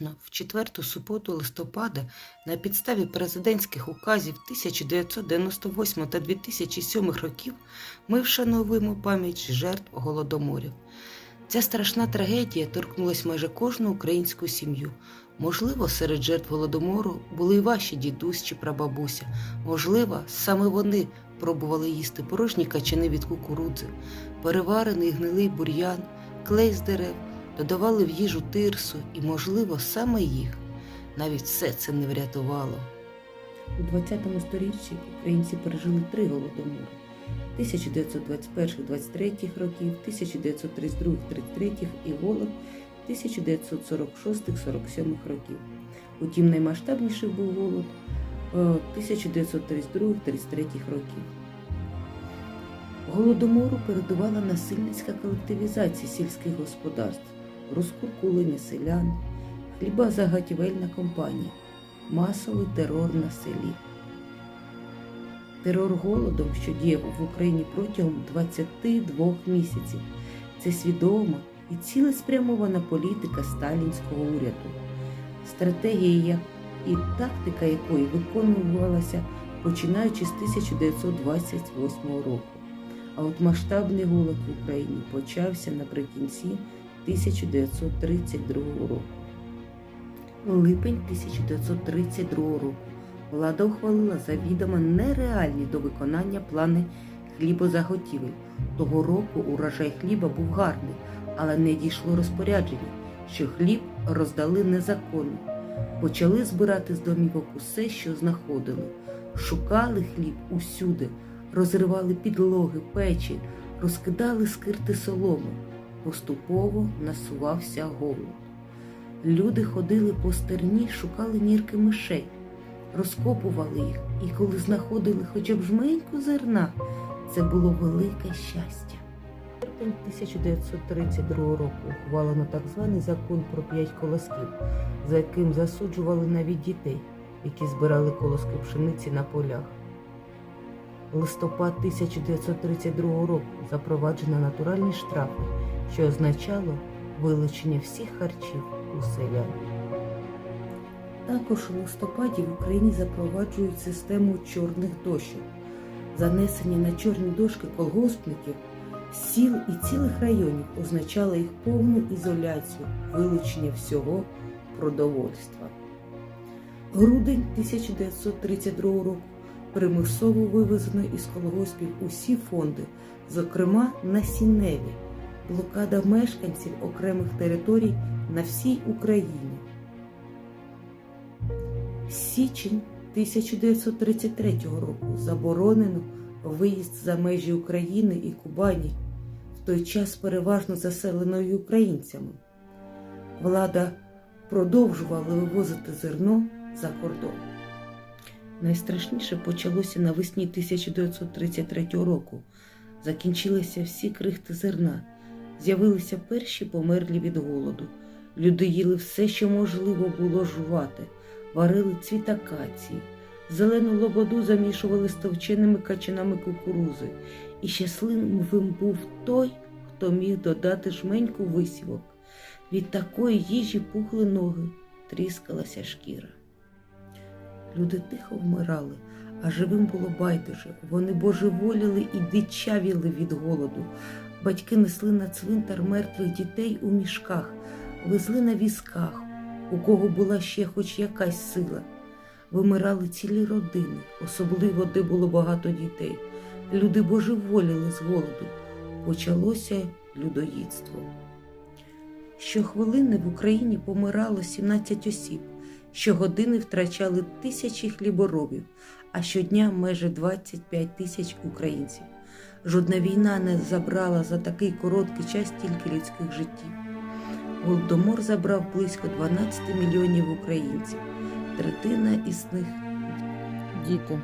В четверту суботу листопада на підставі президентських указів 1998 та 2007 років ми вшановуємо пам'ять жертв голодоморів. Ця страшна трагедія торкнулась майже кожну українську сім'ю. Можливо, серед жертв голодомору були і ваші дідусь чи прабабуся. Можливо, саме вони пробували їсти порожні качани від кукурудзи, переварений гнилий бур'ян, клей з дерев, додавали в їжу тирсу, і, можливо, саме їх. Навіть все це не врятувало. У 20 сторіччі українці пережили три голодомори 1921-23 років, 1932-33 і голод 1946-47 років. Утім, наймасштабніший був голод е, 1932-33 років. Голодомору передувала насильницька колективізація сільських господарств, розкуркулення селян, хлібозаготівельна компанія, масовий терор на селі. Терор голодом, що діяв в Україні протягом 22 місяців, це свідома і цілеспрямована політика сталінського уряду, стратегія і тактика якої виконувалася починаючи з 1928 року. А от масштабний голод в Україні почався наприкінці 1932 року. Липень 1932 року влада ухвалила завідомо нереальні до виконання плани хлібозаготівель. Того року урожай хліба був гарний, але не дійшло розпорядження, що хліб роздали незаконно. Почали збирати з домівок усе, що знаходили, шукали хліб усюди, розривали підлоги, печі, розкидали скирти соломи. Поступово насувався голод. Люди ходили по стерні, шукали нірки мишей, розкопували їх, і коли знаходили хоча б жменьку зерна, це було велике щастя. Серпень 1932 року ухвалено так званий закон про п'ять колосків, за яким засуджували навіть дітей, які збирали колоски пшениці на полях. Листопад 1932 року запроваджено натуральні штрафи, що означало вилучення всіх харчів у селян. Також у листопаді в Україні запроваджують систему чорних дощок. Занесення на чорні дошки колгоспників сіл і цілих районів означало їх повну ізоляцію, вилучення всього продовольства. Грудень 1932 року примусово вивезено із колгоспів усі фонди, зокрема насінневі, блокада мешканців окремих територій на всій Україні. Січень 1933 року заборонено виїзд за межі України і Кубані, в той час переважно заселеною українцями. Влада продовжувала вивозити зерно за кордон. Найстрашніше почалося навесні 1933 року. Закінчилися всі крихти зерна, з'явилися перші померлі від голоду. Люди їли все, що можливо було жувати, варили цвітакації, зелену лободу замішували з товченими качанами кукурузи, і щасливим був той, хто міг додати жменьку висівок. Від такої їжі пухли ноги, тріскалася шкіра. Люди тихо вмирали, а живим було байдуже. Вони божеволіли і дичавіли від голоду. Батьки несли на цвинтар мертвих дітей у мішках, везли на візках, у кого була ще хоч якась сила. Вимирали цілі родини, особливо де було багато дітей. Люди божеволіли з голоду. Почалося людоїдство. Щохвилини в Україні помирало 17 осіб. Щогодини втрачали тисячі хліборобів, а щодня майже 25 тисяч українців. Жодна війна не забрала за такий короткий час тільки людських життів. Голодомор забрав близько 12 мільйонів українців, третина із них Діти.